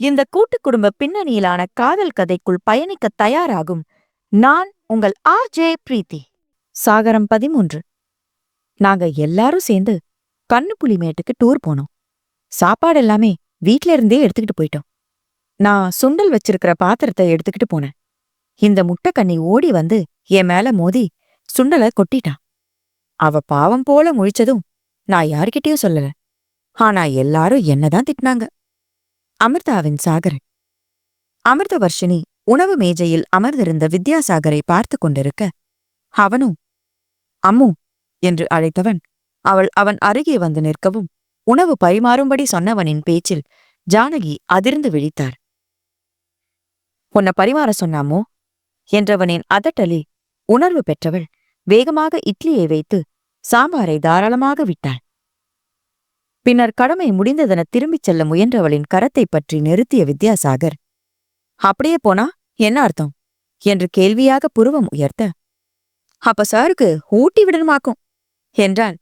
இந்த கூட்டு குடும்ப பின்னணியிலான காதல் கதைக்குள் பயணிக்க தயாராகும். நான் உங்கள் ஆர் ஜே பிரீத்தி. சாகரம் பதிமூன்று. நாங்க எல்லாரும் சேர்ந்து கண்ணுப்புலி மேட்டுக்கு டூர் போனோம். சாப்பாடு எல்லாமே வீட்ல இருந்தே எடுத்துக்கிட்டு போயிட்டோம். நான் சுண்டல் வச்சிருக்கிற பாத்திரத்தை எடுத்துக்கிட்டு போனேன். இந்த முட்டைக்கண்ணி ஓடி வந்து என் மேல மோதி சுண்டலை கொட்டிட்டான். அவ பாவம் போல முழிச்சதும் நான் யார்கிட்டயும் சொல்லல. ஆனா எல்லாரும் என்னதான் திட்டினாங்க. அமிர்தாவின் சாகரன் அமிர்த வர்ஷினி உணவு மேஜையில் அமர்ந்திருந்த வித்யாசாகரை பார்த்து கொண்டிருக்க அவனும் அம்மு என்று அழைத்தவன் அவள் அவன் அருகே வந்து நிற்கவும் உணவு பரிமாறும்படி சொன்னவனின் பேச்சில் ஜானகி அதிர்ந்து விழித்தார். உன்னை பரிமாற சொன்னாமோ? என்றவனின் அதட்டலில் உணர்வு பெற்றவள் வேகமாக இட்லியை வைத்து சாம்பாரை தாராளமாக விட்டாள். பின்னர் கடமை முடிந்ததென திரும்பிச் செல்ல முயன்றவளின் கரத்தைப் பற்றி நிறுத்திய வித்யாசாகர் அப்படியே போனா என்ன அர்த்தம்? என்று கேள்வியாக புருவம் உயர்த்த அப்ப சாருக்கு ஊட்டி விடணுமாக்கும்? என்றான்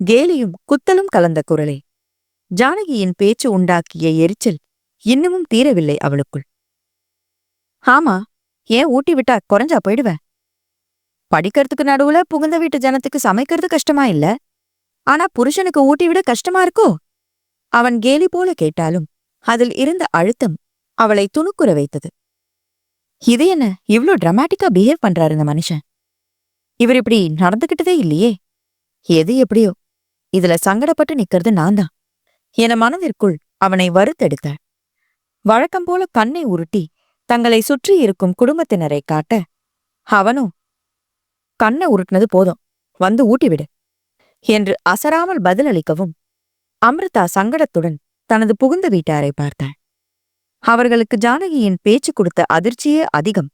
கேலியும் குத்தலும் கலந்த குரலே. ஜானகியின் பேச்சு உண்டாக்கிய எரிச்சல் இன்னமும் தீரவில்லை அவளுக்குள். ஆமா ஏன் ஊட்டி விட்டா குறைஞ்சா போயிடுவ? படிக்கிறதுக்கு நடுவுல புகுந்த வீட்டு ஜனத்துக்கு சமைக்கிறது கஷ்டமா இல்ல? ஆனா புருஷனுக்கு ஊட்டி விட கஷ்டமா இருக்கோ? அவன் கேலி போல கேட்டாலும் அதில் இருந்த அழுத்தம் அவளை துணுக்குற வைத்தது. இது என்ன இவ்ளோ டிராமாட்டிக்கா பிஹேவ் பண்றாரு இந்த மனுஷன்? இவர் இப்படி நடந்துகிட்டதே இல்லையே. எது எப்படியோ இதுல சங்கடப்பட்டு நிக்கிறது நான் தான். என மனதிற்குள் அவனை வறுத்தெடுத்தாள் வழக்கம் போல கண்ணை உருட்டி தங்களை சுற்றி இருக்கும் குடும்பத்தினரை காட்ட அவனும் கண்ணை உருட்டினது போதும். வந்து ஊட்டிவிடு என்று அசராமல் பதிலளிக்கவும் அமிர்தா சங்கடத்துடன் தனது புகுந்த வீட்டாரை பார்த்தாள். அவர்களுக்கு ஜானகியின் பேச்சு கொடுத்த அதிர்ச்சியே அதிகம்.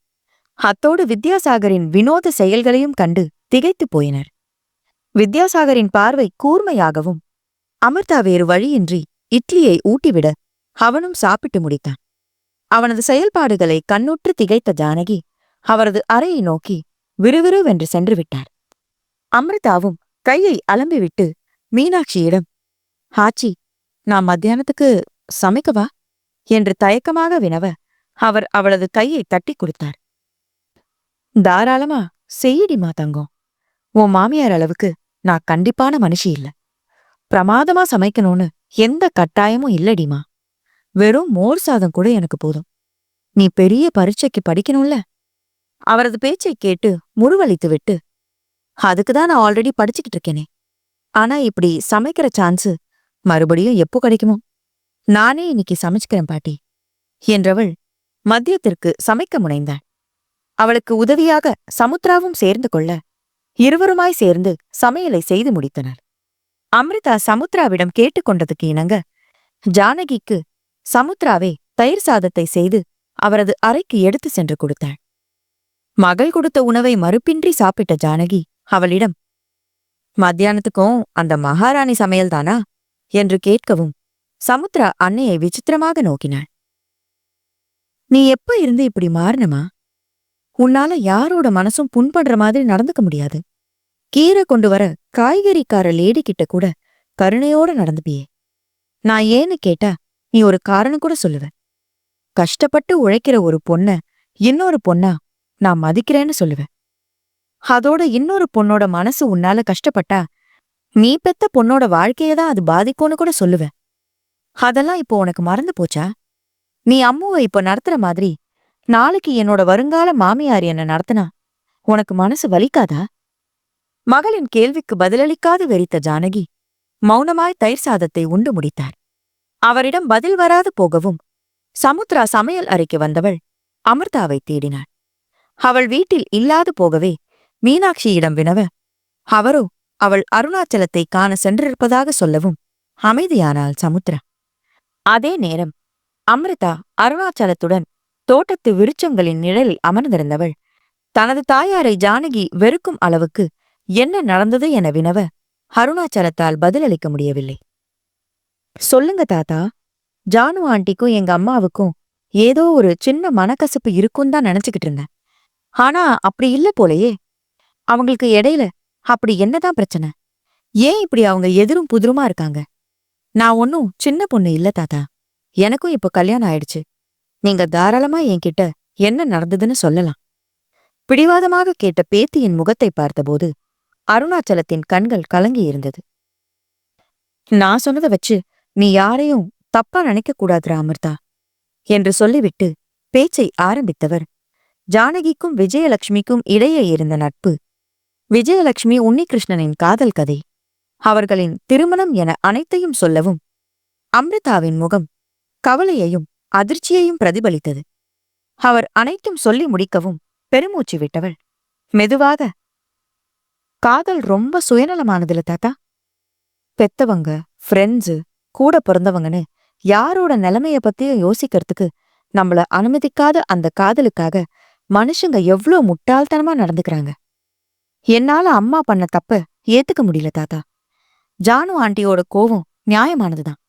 அத்தோடு வித்யாசாகரின் வினோத செயல்களையும் கண்டு திகைத்துப் போயினர். வித்யாசாகரின் பார்வை கூர்மையாகவும் அமிர்தா வேறு வழியின்றி இட்லியை ஊட்டிவிட அவனும் சாப்பிட்டு முடித்தான். அவனது செயல்பாடுகளை கண்ணுற்று திகைத்த ஜானகி அவரது அறையை நோக்கி விறுவிறுவென்று சென்று விட்டார். அமிர்தாவும் கையை அலம்பிவிட்டு மீனாட்சியிடம் ஆச்சி நான் மத்தியானத்துக்கு சமைக்கவா? என்று தயக்கமாக வினவ அவர் அவளது கையை தட்டிக் கொடுத்தார். தாராளமா செய்யடிமா தங்கம். உன் மாமியார் அளவுக்கு நான் கண்டிப்பான மனுஷி இல்ல. பிரமாதமா சமைக்கணும்னு எந்த கட்டாயமும் இல்லடிமா வெறும் மோர் சாதம் கூட எனக்கு போதும். நீ பெரிய பரீட்சைக்கு படிக்கணும்ல? அவரது பேச்சைக் கேட்டு முறுவலித்து அதுக்கு தான் நான் ஆல்ரெடி படிச்சுக்கிட்டு இருக்கேனே. ஆனா இப்படி சமைக்கிற சான்ஸு மறுபடியும் எப்போ கிடைக்குமோ? நானே இன்னைக்கு சமைச்சுக்கிறேன் பாட்டி. என்றவள் மதியத்திற்கு சமைக்க முனைந்தாள். அவளுக்கு உதவியாக சமுத்ராவும் சேர்ந்து கொள்ள இருவருமாய் சேர்ந்து சமையலை செய்து முடித்தனர். அமிர்தா சமுத்ராவிடம் கேட்டுக்கொண்டதுக்கு இணங்க ஜானகிக்கு சமுத்ராவே தயிர் சாதத்தை செய்து அவரது அறைக்கு எடுத்து சென்று கொடுத்தாள். மகள் கொடுத்த உணவை மறுப்பின்றி சாப்பிட்ட ஜானகி அவளிடம் மத்தியானத்துக்கும் அந்த மகாராணி சமையல்தானா? என்று கேட்கவும் சமுத்ரா அன்னையை விசித்திரமாக நோக்கினாள். நீ எப்ப இருந்து இப்படி மாறினமா? உன்னால யாரோட மனசும் புண்படுற மாதிரி நடந்துக்க முடியாது. கீரை கொண்டு வர காய்கறிக்கார லேடி கிட்ட கூட கருணையோட நடந்துப்பியே. நான் ஏன்னு கேட்டா நீ ஒரு காரணம் கூட சொல்லுவ. கஷ்டப்பட்டு உழைக்கிற ஒரு பொண்ண இன்னொரு பொண்ணா நான் மதிக்கிறேன்னு சொல்லுவேன் அதோட இன்னொரு பொண்ணோட மனசு உன்னால கஷ்டப்பட்டா நீ பெத்த பொண்ணோட வாழ்க்கையதான் அது பாதிக்கும்னு கூட சொல்லுவேன் அதெல்லாம் இப்போ உனக்கு மறந்து போச்சா? நீ அம்முவை இப்போ நடத்துற மாதிரி நாளைக்கு என்னோட வருங்கால மாமியார் என்ன நடத்தினா உனக்கு மனசு வலிக்காதா? மகளின் கேள்விக்கு பதிலளிக்காது வெறித்த ஜானகி மௌனமாய் தயிர் சாதத்தை உண்டு முடித்தார். அவரிடம் பதில் வராது போகவும் சமுத்ரா சமையல் அறைக்கு வந்தவள் அமிர்தாவை தேடினாள். அவள் வீட்டில் இல்லாது போகவே மீனாட்சியிடம் வினவ அவரோ அவள் அருணாச்சலத்தை காண சென்றிருப்பதாக சொல்லவும் அமைதியானாள் சமுத்திரா. அதே நேரம் அமிர்தா அருணாச்சலத்துடன் தோட்டத்து விருச்சங்களின் நிழலில் அமர்ந்திருந்தவள் தனது தாயாரை ஜானகி வெறுக்கும் அளவுக்கு என்ன நடந்தது என வினவ அருணாச்சலத்தால் பதிலளிக்க முடியவில்லை. சொல்லுங்க தாத்தா ஜானு ஆண்டிக்கும் எங்க அம்மாவுக்கும் ஏதோ ஒரு சின்ன மனக்கசப்பு இருக்கும் தான் நினைச்சுக்கிட்டு இருந்தேன். ஆனா அப்படி இல்ல போலயே. அவங்களுக்கு இடையில அப்படி என்னதான் பிரச்சனை? ஏன் இப்படி அவங்க எதிரும் புதிருமா இருக்காங்க? நான் ஒன்னும் சின்ன பொண்ணு இல்ல தாத்தா. எனக்கும் இப்ப கல்யாணம் ஆயிடுச்சு. நீங்க தாராளமா என்கிட்ட என்ன நடந்ததுன்னு சொல்லலாம். பிடிவாதமாக கேட்ட பேத்தியின் முகத்தை பார்த்தபோது அருணாச்சலத்தின் கண்கள் கலங்கி இருந்தது. நான் சொன்னதை வச்சு நீ யாரையும் தப்பா நினைக்க கூடாதுரா அமிர்தா என்று சொல்லிவிட்டு பேச்சை ஆரம்பித்தவர். ஜானகிக்கும் விஜயலட்சுமிக்கும் இடையே இருந்த நட்பு விஜயலட்சுமி உன்னிகிருஷ்ணனின் காதல் கதை. அவர்களின் திருமணம் என அனைத்தையும் சொல்லவும் அம்ரிதாவின் முகம் கவலையையும் அதிர்ச்சியையும் பிரதிபலித்தது. அவர் அனைத்தும் சொல்லி முடிக்கவும் பெருமூச்சு விட்டவள். மெதுவாக காதல் ரொம்ப சுயநலமானதுல தாத்தா. பெத்தவங்க ஃப்ரெண்ட்ஸு கூட பிறந்தவங்கன்னு யாரோட நிலைமைய பத்தியும் யோசிக்கிறதுக்கு நம்மள அனுமதிக்காத அந்த காதலுக்காக மனுஷங்க எவ்ளோ முட்டாள்தனமா நடந்துக்கறாங்க. என்னால அம்மா பண்ண தப்ப ஏத்துக்க முடியல தாத்தா. ஜானு ஆண்டியோட கோவம் நியாயமானதுதான்.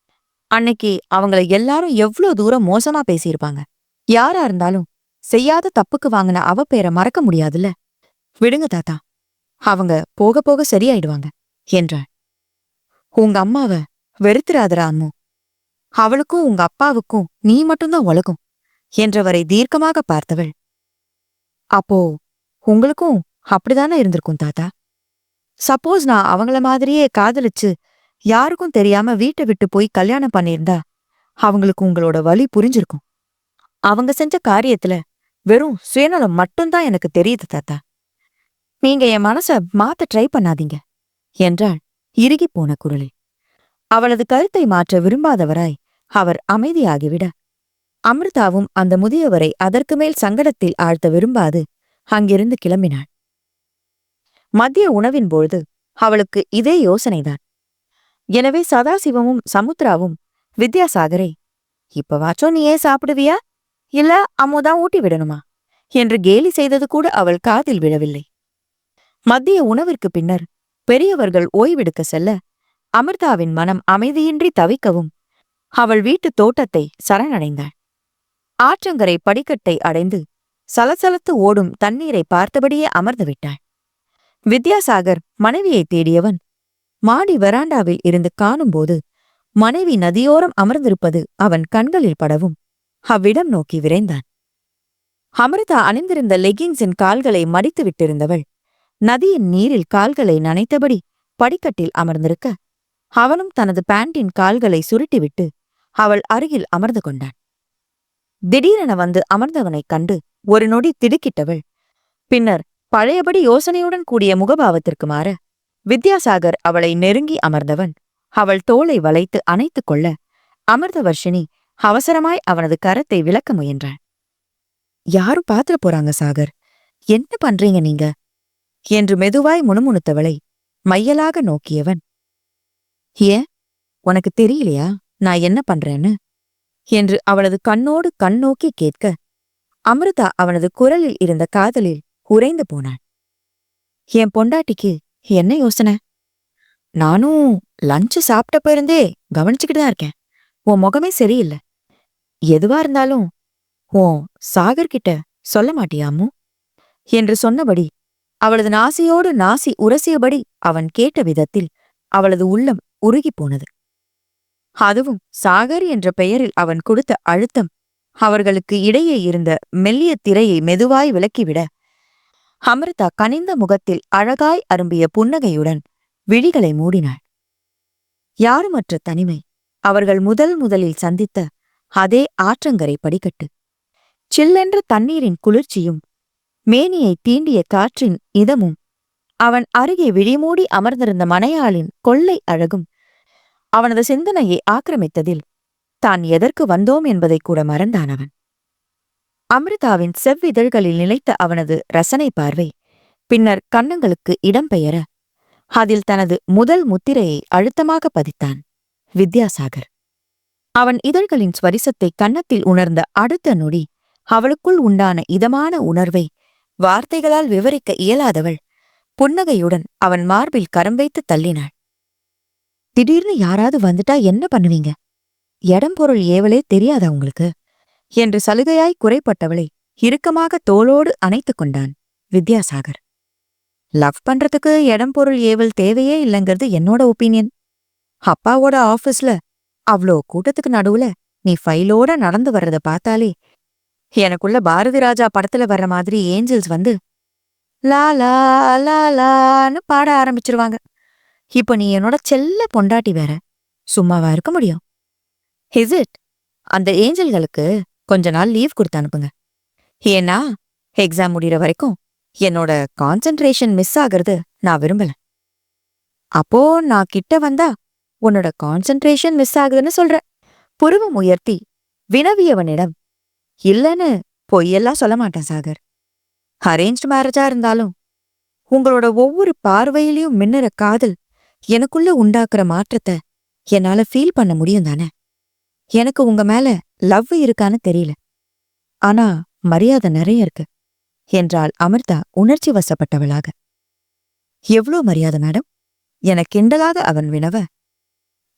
அன்னைக்கு அவங்கள எல்லாரும் எவ்ளோ தூரம் மோசமா பேசியிருப்பாங்க. யாரா இருந்தாலும் செய்யாத தப்புக்கு வாங்கின அவ பேரை மறக்க முடியாதுல்ல. விடுங்க தாத்தா. அவங்க போக போக சரியாயிடுவாங்க என்றாள். உங்க அம்மாவ வெறுத்துறாதரா அம்மு. அவளுக்கும் உங்க அப்பாவுக்கும் நீ மட்டும்தான் உலகும் என்றவரை தீர்க்கமாக பார்த்தவள். அப்போ உங்களுக்கும் அப்படிதானே இருந்திருக்கும் தாத்தா? சப்போஸ் நான் அவங்கள மாதிரியே காதலிச்சு யாருக்கும் தெரியாம வீட்டை விட்டு போய் கல்யாணம் பண்ணியிருந்தா அவங்களுக்கு உங்களோட வலி புரிஞ்சிருக்கும். அவங்க செஞ்ச காரியத்துல வெறும் சுயநலம் மட்டும்தான் எனக்கு தெரியுது தாத்தா. நீங்க என் மனச மாத்த ட்ரை பண்ணாதீங்க என்றாள் இறுகிப் போன குரலில். அவளது கருத்தை மாற்ற விரும்பாதவராய் அவர் அமைதியாகிவிட அமிர்தாவும் அந்த முதியவரை அதற்கு மேல் சங்கடத்தில் ஆழ்த்த விரும்பாது அங்கிருந்து கிளம்பினாள். மதிய உணவின் பொழுது அவளுக்கு இதே யோசனைதான். எனவே சதாசிவமும் சமுத்ராவும் வித்யாசாகரை இப்பவாச்சும் நீ ஏன் சாப்பிடுவியா? இல்ல அம்முதான் ஊட்டி விடணுமா? என்று கேலி செய்தது கூட அவள் காதில் விழவில்லை. மத்திய உணவிற்கு பின்னர் பெரியவர்கள் ஓய்வெடுக்க செல்ல அமிர்தாவின் மனம் அமைதியின்றி தவிக்கவும் அவள் வீட்டு தோட்டத்தை சரணடைந்தாள். ஆற்றங்கரை படிக்கட்டை அடைந்து சலசலத்து ஓடும் தண்ணீரை பார்த்தபடியே அமர்ந்து விட்டாள். வித்யாசாகர் மனைவியை தேடியவன். மாடி வராண்டாவில் இருந்து காணும்போது மனைவி நதியோரம் அமர்ந்திருப்பது அவன் கண்களில் படவும். அவ்விடம் நோக்கி விரைந்தான். அமிர்தா அணிந்திருந்த லெகின்ஸின் கால்களை மடித்து விட்டிருந்தவள். நதியின் நீரில் கால்களை நனைத்தபடி படிக்கட்டில் அமர்ந்திருக்க அவனும் தனது பேண்டின் கால்களை சுருட்டிவிட்டு அவள் அருகில் அமர்ந்து கொண்டான். திடீரென வந்து அமர்ந்தவனைக் கண்டு ஒரு நொடி திடுக்கிட்டவள். பின்னர் பழையபடி யோசனையுடன் கூடிய முகபாவத்திற்கு மாற வித்யாசாகர் அவளை நெருங்கி அமர்ந்தவன். அவள் தோளை வளைத்து அணைத்துக் கொள்ள அமிர்தவர்ஷினி அவசரமாய் அவனது கரத்தை விளக்க முயன்றான் யாரும் பாத்துற போறாங்க சாகர்? என்ன பண்றீங்க நீங்க? என்று மெதுவாய் முணுமுணுத்தவளை மையலாக நோக்கியவன். ஏன்? உனக்கு தெரியலையா? நான் என்ன பண்றேன்னு? என்று அவளது கண்ணோடு கண் நோக்கி கேட்க அமிர்தா அவனது குரலில் இருந்த காதலில் உறைந்து போனாள். என் பொண்டாட்டிக்கு என்ன யோசனை? நானும் லஞ்சு சாப்பிட்டப்ப இருந்தே கவனிச்சுக்கிட்டு தான் இருக்கேன். உன் முகமே சரியில்லை. எதுவா இருந்தாலும் உன் சாகர் கிட்ட சொல்ல மாட்டியாமு என்று சொன்னபடி அவளது நாசியோடு நாசி உரசியபடி அவன் கேட்ட விதத்தில் அவளது உள்ளம் உருகிப் போனது. அதுவும் சாகர் என்ற பெயரில் அவன் கொடுத்த அழுத்தம் அவர்களுக்கு இடையே இருந்த மெல்லிய திரையை மெதுவாய் விலக்கிவிட அமிர்தா கனிந்த முகத்தில் அழகாய் அரும்பிய புன்னகையுடன் விழிகளை மூடினாள். யாருமற்ற தனிமை. அவர்கள் முதல் முதலில் சந்தித்த அதே ஆற்றங்கரை படிக்கட்டு. சில்லென்ற தண்ணீரின் குளிர்ச்சியும் மேனியை தீண்டிய காற்றின் இதமும் அவன் அருகே விழிமூடி அமர்ந்திருந்த மனையாளின் கொள்ளை அழகும் அவனது சிந்தனையை ஆக்கிரமித்ததில் தான் எதற்கு வந்தோம்? என்பதை கூட மறந்தான் அவன். அமிர்தாவின் செவ்விதழ்களில் நிலைத்த அவனது ரசனை பார்வை பின்னர் கண்ணங்களுக்கு இடம்பெயர அதில் தனது முதல் முத்திரையை அழுத்தமாக பதித்தான். வித்யாசாகர். அவன் இதழ்களின் ஸ்வரிசத்தை கன்னத்தில் உணர்ந்த அடுத்த நொடி அவளுக்குள் உண்டான இதமான உணர்வை வார்த்தைகளால் விவரிக்க இயலாதவள் புன்னகையுடன் அவன் மார்பில் கரம் வைத்து தள்ளினாள். திடீர்னு யாராவது வந்துட்டா என்ன பண்ணுவீங்க? இடம் பொருள் ஏவலே தெரியாதா உங்களுக்கு? என்று சலுகையாய் குறைப்பட்டவளை இறுக்கமாக தோளோடு அணைத்துக் கொண்டான் வித்யாசாகர். லவ் பண்றதுக்கு இடம் பொருள் ஏவல் தேவையே இல்லைங்கிறது என்னோட ஒப்பீனியன். அப்பாவோட ஆபீஸ்ல அவ்ளோ கூட்டத்துக்கு நடுவுல நீ ஃபைலோட நடந்து வர்றத பார்த்தாலே எனக்குள்ள பாரதி ராஜா படத்துல வர்ற மாதிரி ஏஞ்சல்ஸ் வந்து லா லா லா லான்னு பாட ஆரம்பிச்சிருவாங்க. இப்போ நீ என்னோட செல்ல பொண்டாட்டி வேற. சும்மாவா இருக்க முடியும். இஸ் இட் அந்த ஏஞ்சல்களுக்கு கொஞ்ச நாள் லீவ் கொடுத்து அனுப்புங்க. ஏன்னா எக்ஸாம் முடிகிற வரைக்கும் என்னோட கான்சென்ட்ரேஷன் மிஸ் ஆகிறது நான் விரும்பல. அப்போ நான் கிட்ட வந்தா உன்னோட கான்சென்ட்ரேஷன் மிஸ் ஆகுதுன்னு சொல்ற. புருவம் உயர்த்தி வினவியவனிடம் இல்லன்னு பொய்யெல்லாம் சொல்ல மாட்டேன் சாகர். அரேஞ்ச் மேரேஜா இருந்தாலும் உங்களோட ஒவ்வொரு பார்வையிலையும் மின்னுற காதல் எனக்குள்ள உண்டாக்குற மாற்றத்தை என்னால ஃபீல் பண்ண முடியும் தானே? எனக்கு உங்க மேல லவ் இருக்கான்னு தெரியல. ஆனா மரியாதை நிறைய இருக்கு என்றாள் அமிர்தா உணர்ச்சி வசப்பட்டவளாக. எவ்ளோ மரியாதை மேடம்? என கிண்டலாத அவன் வினவ.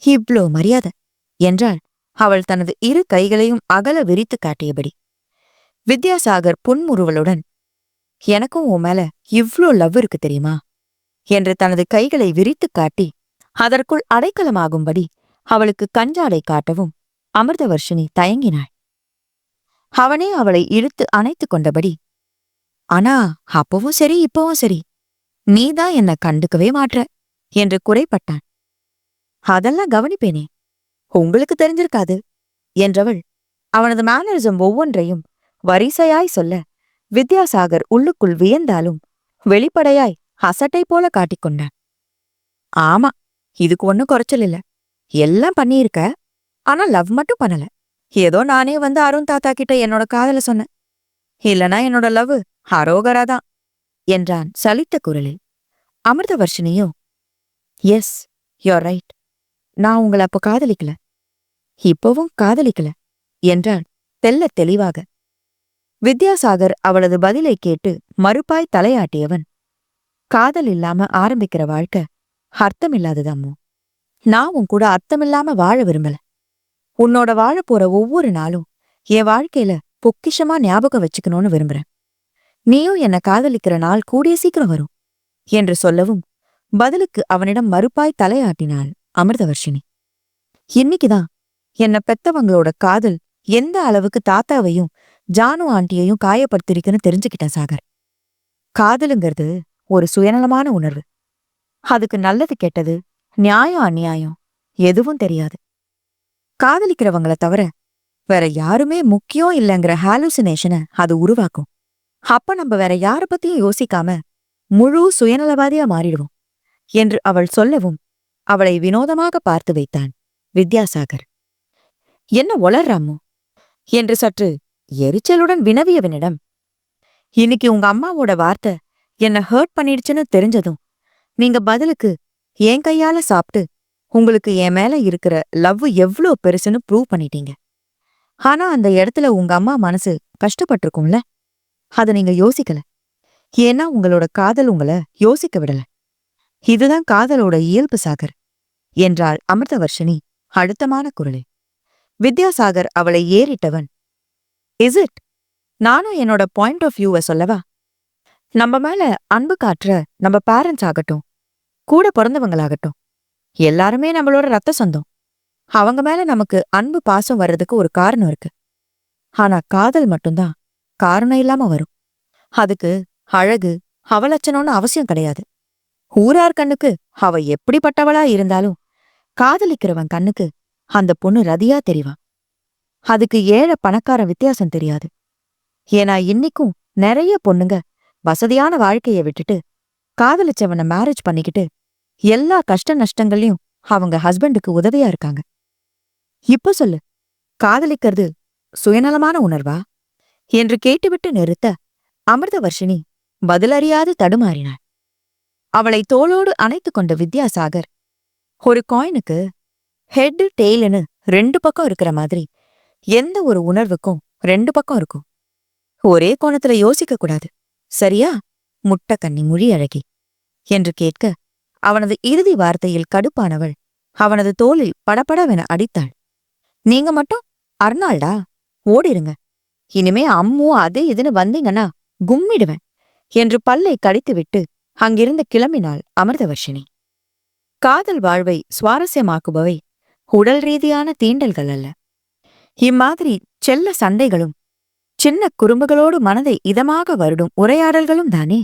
இவ்ளோ மரியாதை என்றாள் அவள் தனது இரு கைகளையும் அகல விரித்து காட்டியபடி. வித்யாசாகர் புன்முறுவலுடன் எனக்கும் உன் மேல இவ்ளோ லவ் இருக்கு தெரியுமா? என்று தனது கைகளை விரித்துக் காட்டி அதற்குள் அடைக்கலமாகும்படி அவளுக்கு கஞ்சாடை காட்டவும் அமிர்தவர்ஷினி தயங்கினாள். அவனே அவளை இழுத்து அணைத்துக் கொண்டபடி ஆனா அப்பவும் சரி இப்பவும் சரி. நீதான் என்ன கண்டுக்கவே மாட்ற என்று குறைப்பட்டான் அதெல்லாம் கவனிப்பேனே. உங்களுக்கு தெரிஞ்சிருக்காது என்றவள் அவனது மேனரிசம் ஒவ்வொன்றையும் வரிசையாய் சொல்ல வித்யாசாகர் உள்ளுக்குள் வியந்தாலும் வெளிப்படையாய் அசட்டை போல காட்டிக்கொண்டான் ஆமா இதுக்கு ஒன்னும் குறைச்சல் இல்ல. எல்லாம் பண்ணியிருக்க ஆனா லவ் மட்டும் பண்ணல. ஏதோ நானே வந்து அருண் தாத்தா கிட்ட என்னோட காதல சொன்னேன். இல்லனா என்னோட லவ் ஹரோகராதான் என்றான் சலித்த குரலில். அமிர்தவர்ஷினியோ எஸ் யோர் ரைட் நான் உங்களை அப்போ காதலிக்கல. இப்பவும் காதலிக்கல என்றான் தெல்ல தெளிவாக. வித்யாசாகர் அவளது பதிலை கேட்டு மறுப்பாய் தலையாட்டியவன் காதல் இல்லாம ஆரம்பிக்கிற வாழ்க்கை அர்த்தமில்லாததாமோ நான் உன் கூட அர்த்தமில்லாம வாழ விரும்பல. உன்னோட வாழப் போற ஒவ்வொரு நாளும் என் வாழ்க்கையில பொக்கிஷமா ஞாபகம் வச்சுக்கணும்னு விரும்புறேன். நீயும் என்ன காதலிக்கிற நாள் கூடிய சீக்கிரம் வரும் என்று சொல்லவும் பதிலுக்கு அவனிடம் மறுப்பாய் தலையாட்டினாள் அமிர்தவர்ஷினி. இன்னைக்குதான் என்ன பெத்தவங்களோட காதல் எந்த அளவுக்கு தாத்தாவையும் ஜானு ஆண்டியையும் காயப்படுத்திருக்குன்னு தெரிஞ்சுக்கிட்டேன் சாகர். காதலுங்கிறது ஒரு சுயநலமான உணர்வு. அதுக்கு நல்லது கெட்டது நியாயம் அநியாயம் எதுவும் தெரியாது. காதலிக்கிறவங்கள தவிர வேற யாருமே முக்கியம் இல்லைங்கிற ஹாலுசினேஷனை அது உருவாக்கும். அப்ப நம்ம வேற யார பத்தியும் யோசிக்காம முழு சுயநலவாதியா மாறிடுவோம் என்று அவள் சொல்லவும் அவளை வினோதமாக பார்த்து வைத்தான் வித்யாசாகர். என்ன ஒளர்றாமோ என்று சற்று எரிச்சலுடன் வினவியவனிடம் இன்னைக்கு உங்க அம்மாவோட வார்த்தை என்ன ஹர்ட் பண்ணிடுச்சுன்னு தெரிஞ்சதும் நீங்க பதிலுக்கு என் கையால சாப்பிட்டு உங்களுக்கு என் மேல இருக்கிற லவ் எவ்ளோ பெருசுன்னு ப்ரூவ் பண்ணிட்டீங்க. ஆனா அந்த இடத்துல உங்க அம்மா மனசு கஷ்டப்பட்டிருக்கும்ல? அத நீங்க யோசிக்கல. ஏன்னா உங்களோட காதல் உங்கள யோசிக்க விடல. இதுதான் காதலோட இயல்பு சாகர் என்றாள் அமிர்தவர்ஷினி அழுத்தமான குரலில். வித்யாசாகர் அவளை ஏறிட்டவன் இஸ் இட் நானும் என்னோட பாயிண்ட் ஆஃப் வியூவை சொல்லவா? நம்ம மேல அன்பு காட்டுற நம்ம பேரண்ட்ஸ் ஆகட்டும் கூட பிறந்தவங்களாகட்டும் எல்லாருமே நம்மளோட ரத்த சொந்தம். அவங்க மேல நமக்கு அன்பு பாசம் வர்றதுக்கு ஒரு காரணம் இருக்கு. ஆனா காதல் மட்டும்தான் காரணம் இல்லாம வரும். அதுக்கு அழகு அவலட்சணம்னு அவசியம் கிடையாது. ஊரார் கண்ணுக்கு அவ எப்படிப்பட்டவளா இருந்தாலும் காதலிக்கிறவன் கண்ணுக்கு அந்த பொண்ணு ரதியா தெரிவான் அதுக்கு ஏழை பணக்கார வித்தியாசம் தெரியாது. ஏன்னா இன்னைக்கும் நிறைய பொண்ணுங்க வசதியான வாழ்க்கைய விட்டுட்டு காதலிச்சவன மேரேஜ் பண்ணிக்கிட்டு எல்லா கஷ்ட நஷ்டங்கள்லயும் அவங்க ஹஸ்பண்டுக்கு உதவியா இருக்காங்க. இப்ப சொல்லு காதலிக்கிறது சுயநலமான உணர்வா? என்று கேட்டுவிட்டு நிறுத்த அமிர்தவர்ஷினி பதிலறியாது தடுமாறினாள். அவளை தோளோடு அணைத்துக் கொண்ட வித்யாசாகர் ஒரு காயினுக்கு ஹெட் டெய்ல்னு ரெண்டு பக்கம் இருக்கிற மாதிரி எந்த ஒரு உணர்வுக்கும் ரெண்டு பக்கம் இருக்கும். ஒரே கோணத்துல யோசிக்க கூடாது. சரியா? முட்டக்கண்ணி மொழி அழகி. என்று கேட்க அவனது இறுதி வார்த்தையில் கடுப்பானவள். அவனது தோளில் படபடவென அடித்தாள். நீங்க மட்டும் அர்னால்டா? ஓடிருங்க. இனிமே அம்மு அது இதுன்னு வந்தீங்கன்னா கும்மிடுவேன் என்று பல்லை கடித்துவிட்டு அங்கிருந்து கிளம்பினாள் அமிர்தவர்ஷினி. காதல் வாழ்வை சுவாரஸ்யமாக்குபவை உடல் ரீதியான தீண்டல்கள் அல்ல. இம்மாதிரி செல்ல சண்டைகளும் சின்ன குறும்புகளோடு மனதை இதமாக வருடும் உரையாடல்களும் தானே?